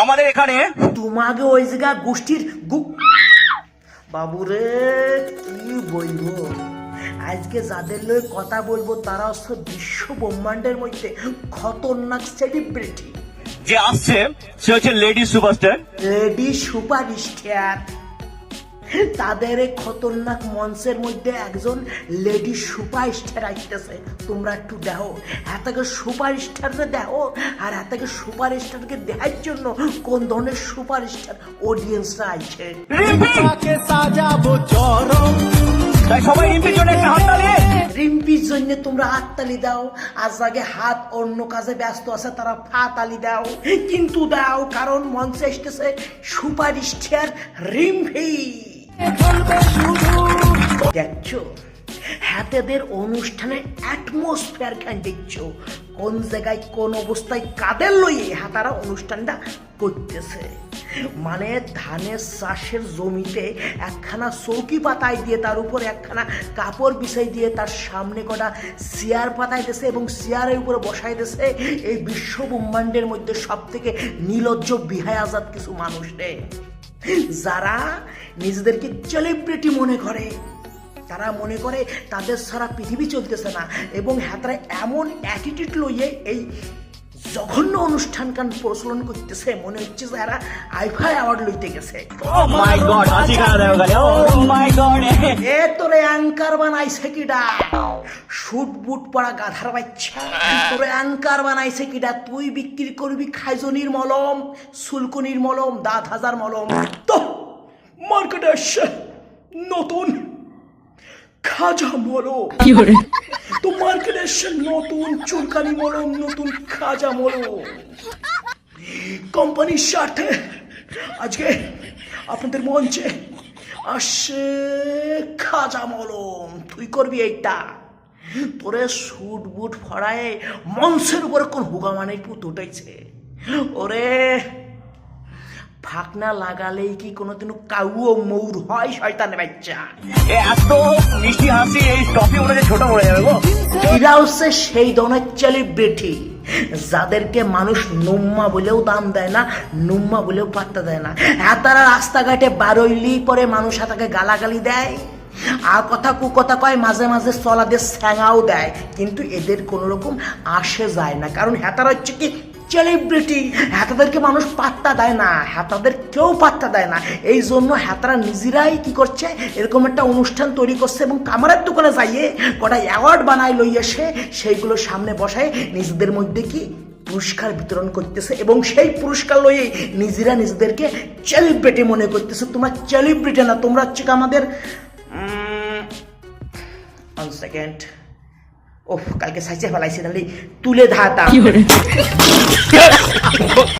আমাদের এখানে তোমাকে ওই জায়গা গোষ্ঠীর গু- বাবুরে কি বলব? আজকে যাদের লোক কথা বলব তারা হচ্ছে বিশ্ব ব্রহ্মাণ্ডের মধ্যে খতরনাক সেলিব্রিটি যে আসছে সে হচ্ছে lady superstar lady super star তাদের এই খতরনাক মঞ্চের মধ্যে একজন লেডি সুপার স্টার আসতেছে তোমরা একটু দেখো। এতকে সুপার স্টারকে দেখো আর এতকে সুপার স্টারকে দেখার জন্য কোন ধরনের সুপার স্টার অডিয়েন্সরা আইছে তাই সবাই রিম্পির জন্য একটা হাততালি। রিম্পির জন্য তোমরা হাততালি দাও। আজ আগে হাত অন্য কাজে ব্যস্ত আছে তারা ফা তালি দাও। কিন্তু দাও কারণ মঞ্চে এসতেছে সুপার স্টার রিম্পি। দেখছ? হাতেদের অনুষ্ঠানে অ্যাটমসফিয়ার খান দেখছ? কোন জায়গায় কোন অবস্থায় কাদের লইয়ে হাতারা অনুষ্ঠানটা করতেছে? মানে ধানের চাষের জমিতে একখানা চৌকি পাতায় দিয়ে তার উপর একখানা কাপড় বিছাই দিয়ে তার সামনে কটা চেয়ার পাতায় দিয়েছে এবং চেয়ারের উপরে বসাই দিয়েছে এই বিশ্ব ব্রহ্মাণ্ডের মধ্যে সব থেকে নিলজ্জ বিহায় আজাদ কিছু মানুষ রে। যারা নিজেদেরকে সেলিব্রিটি মনে করে তারা মনে করে তাদের সারা পৃথিবী চলতেছে না, এবং হ্যাঁ তারা এমন অ্যাটিটিউড লইয়ে এই জঘন্য অনুষ্ঠান কান প্রচলন করতেছে মনে হচ্ছে যে এরা আইফাই অ্যাওয়ার্ড লইতে গেছে। ও মাই গড হাসি খাওয়া দেওয়া গেল। ও মাই গড এ। তোরে অ্যাঙ্কার বানাইছে কিডা? শুট বুট পড়া গাধার বাচ্চা। তোরে অ্যাঙ্কার বানাইছে কিডা? তুই বিক্রি করবি খাইজনির মলম সুলকুনির মলম দাঁত হাজার মলম। তো মার্কেটে আসছে নতুন খাজা মলম। তো মার্কেটে নতুন চুলকানি মলম নতুন খাজা মলম কোম্পানির স্বার্থে আজকে আপনাদের মঞ্চে আসছে খাজা মলম তুই করবি এইটা? তোরে সুট বুট ফড়ায় মঞ্চের উপরে কোন হুগামানের পুত উঠেছে? ওরে ফাকনা লাগালেই কি কোনোদিনও কাউও মৌর হয় শয়তানে বাচ্চা? এত মিষ্টি হাসি এই টপি উঠে ছোট পড়ে যাবে গো। এরা হচ্ছে সেই ধরনের সেলিব্রিটি যাদেরকে মানুষ নুম্মা বলেও দাম দেয় না নুম্মা বলেও পাত্তা দেয় না। হ্যাঁ তারা রাস্তাঘাটে বারইলি পরে মানুষ তাকে গালাগালি দেয় আর কথা কু কথা কয় মাঝে মাঝে চলাদের স্যাঙাও দেয় কিন্তু এদের কোনো রকম আসে যায় না। কারণ হ্যাতারা হচ্ছে কি সেলিব্রিটি হ্যাতাদেরকে মানুষ পাত্তা দেয় না হ্যাতাদের কেউ পাত্তা দেয় না। এই জন্য হ্যাতারা নিজেরাই কি করছে? এরকম একটা অনুষ্ঠান তৈরি করছে এবং কামারের দোকানে যাইয়ে কটা অ্যাওয়ার্ড বানায় লই এসে সেইগুলো সামনে বসায়, নিজেদের মধ্যে কি পুরস্কার বিতরণ করতেছে এবং সেই পুরস্কার লইয়ে নিজেরা নিজেদেরকে সেলিব্রিটি মনে করতেছে। তোমরা সেলিব্রিটি না, তোমরা হচ্ছে আমাদের সেকেন্ড ওহ কালকে সাইজে ফেলাইছি তাহলে তুলে ধাতা